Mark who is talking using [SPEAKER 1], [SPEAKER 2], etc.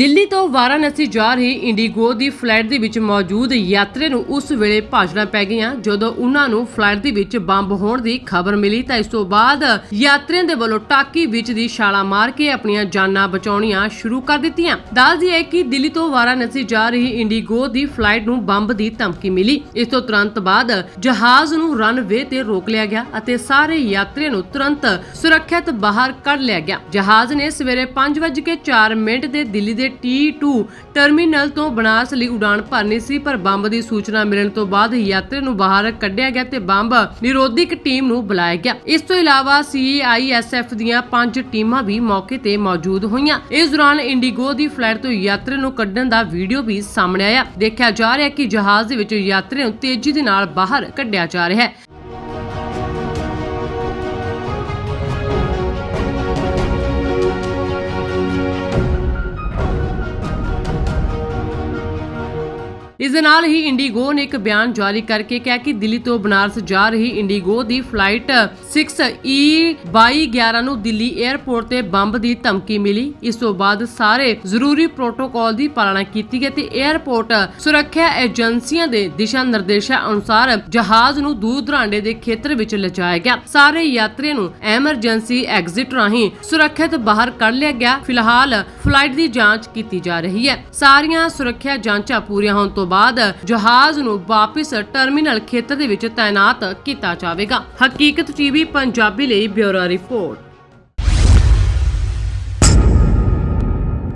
[SPEAKER 1] ਦਿੱਲੀ ਤੋਂ ਵਾਰਾਣਸੀ ਜਾ ਰਹੀ ਇੰਡੀਗੋ ਦੀ ਫਲਾਈਟ ਦੇ ਵਿੱਚ ਮੌਜੂਦ ਯਾਤਰੀ ਨੂੰ ਉਸ ਵੇਲੇ ਭਾਜੜਾਂ ਪੈ ਗਈਆਂ। ਜਦੋਂ ਉਹਨਾਂ ਨੂੰ ਫਲਾਈਟ ਦੇ ਵਿੱਚ ਬੰਬ ਹੋਣ ਦੀ ਖਬਰ ਮਿਲੀ ਤਾਂ ਇਸ ਤੋਂ ਬਾਅਦ ਯਾਤਰੀਆਂ ਦੇ ਵੱਲੋਂ ਟਾਕੀ ਵਿੱਚ ਦੀ ਛਾਲਾਂ ਮਾਰ ਕੇ ਆਪਣੀਆਂ ਜਾਨਾਂ ਬਚਾਉਣੀਆਂ ਸ਼ੁਰੂ ਕਰ ਦਿੱਤੀਆਂ। ਦੱਸਦੀ ਹੈ ਕਿ ਦਿੱਲੀ ਤੋਂ ਵਾਰਾਣਸੀ ਜਾ ਰਹੀ ਇੰਡੀਗੋ ਦੀ ਫਲਾਈਟ ਨੂੰ ਬੰਬ ਦੀ ਧਮਕੀ ਮਿਲੀ। ਇਸ ਤੋਂ ਤੁਰੰਤ ਬਾਅਦ ਜਹਾਜ਼ ਨੂੰ ਰਨਵੇ ਤੇ ਰੋਕ ਲਿਆ ਗਿਆ ਅਤੇ ਸਾਰੇ ਯਾਤਰੀਆਂ ਨੂੰ ਤੁਰੰਤ ਸੁਰੱਖਿਅਤ ਬਾਹਰ ਕੱਢ ਲਿਆ ਗਿਆ। ਜਹਾਜ਼ ਨੇ ਸਵੇਰੇ 5:04 ਮਿੰਟ ਦੇ ਦਿੱਲੀ ਦੇ T2 ਟਰਮੀਨਲ ਤੋਂ ਬਨਾਰਸ ਲਈ ਉਡਾਨ ਭਰਨੀ ਸੀ, ਪਰ ਬੰਬ ਦੀ ਸੂਚਨਾ ਮਿਲਣ ਤੋਂ ਬਾਅਦ ਯਾਤਰੀ ਨੂੰ ਬਾਹਰ ਕੱਢਿਆ ਗਿਆ ਤੇ ਬੰਬ ਨਿਰੋਧਕ ਟੀਮ ਨੂੰ ਬੁਲਾਇਆ ਗਿਆ। ਇਸ ਤੋਂ ਇਲਾਵਾ CISF ਦੀਆਂ ਪੰਜ ਟੀਮਾਂ ਵੀ ਮੌਕੇ ਤੇ ਮੌਜੂਦ ਹੋਈਆਂ। ਇਸ ਦੌਰਾਨ ਇੰਡੀਗੋ ਦੀ ਫਲਾਈਟ ਤੋਂ ਯਾਤਰੀ ਨੂੰ ਕੱਢਣ ਦਾ ਵੀਡੀਓ ਵੀ ਸਾਹਮਣੇ ਆਇਆ। ਦੇਖਿਆ ਜਾ ਰਿਹਾ ਕਿ ਜਹਾਜ਼ ਦੇ ਵਿੱਚ ਯਾਤਰੀ ਨੂੰ ਤੇਜ਼ੀ ਦੇ ਨਾਲ ਬਾਹਰ ਕੱਢਿਆ ਜਾ ਰਿਹਾ ਹੈ। ਇਸ ਦੇ ਨਾਲ ਹੀ ਇੰਡੀਗੋ ਨੇ ਇੱਕ ਬਿਆਨ ਜਾਰੀ ਕਰਕੇ ਕਿਹਾ ਕਿ ਦਿੱਲੀ ਤੋਂ ਬਨਾਰਸ ਜਾ ਰਹੀ ਇੰਡੀਗੋ ਦੀ ਫਲਾਈਟ 6E2211 ਨੂੰ ਦਿੱਲੀ 에ਅਰਪੋਰਟ ਤੇ ਬੰਬ ਦੀ ਧਮਕੀ ਮਿਲੀ। ਇਸ ਤੋਂ ਬਾਅਦ ਸਾਰੇ ਜ਼ਰੂਰੀ ਪ੍ਰੋਟੋਕਾਲ ਦੀ ਪਾਲਣਾ ਕੀਤੀ ਗਈ ਤੇ 에ਅਰਪੋਰਟ ਸੁਰੱਖਿਆ ਏਜੰਸੀਆਂ ਦੇ ਦਿਸ਼ਾ ਨਿਰਦੇਸ਼ਾਂ ਅਨੁਸਾਰ ਜਹਾਜ਼ ਨੂੰ ਦੂਰ ਦਰਾਂਡੇ ਦੇ ਖੇਤਰ ਵਿੱਚ ਲਿਜਾਇਆ ਗਿਆ। ਸਾਰੇ ਯਾਤਰੀਆਂ ਨੂੰ ਐਮਰਜੈਂਸੀ ਐਗਜ਼ਿਟ ਰਾਹੀਂ ਸੁਰੱਖਿਅਤ ਬਾਹਰ ਕੱਢ ਲਿਆ ਗਿਆ। ਫਿਲਹਾਲ ਫਲਾਈਟ ਦੀ ਜਾਂਚ ਕੀਤੀ ਜਾ ਰਹੀ ਹੈ। ਸਾਰੀਆਂ ਸੁਰੱਖਿਆ ਜਾਂਚਾਂ ਪੂਰੀਆਂ ਹੋਣ ਤੋਂ ਬਾਅਦ ਜਹਾਜ਼ ਨੂੰ ਵਾਪਸ ਟਰਮੀਨਲ ਖੇਤਰ ਦੇ ਵਿੱਚ ਤਾਇਨਾਤ ਕੀਤਾ ਜਾਵੇਗਾ। ਹਕੀਕਤ ਟੀਵੀ, ਪੰਜਾਬੀ ਲਈ ਬਿਊਰੋ ਰਿਪੋਰਟ।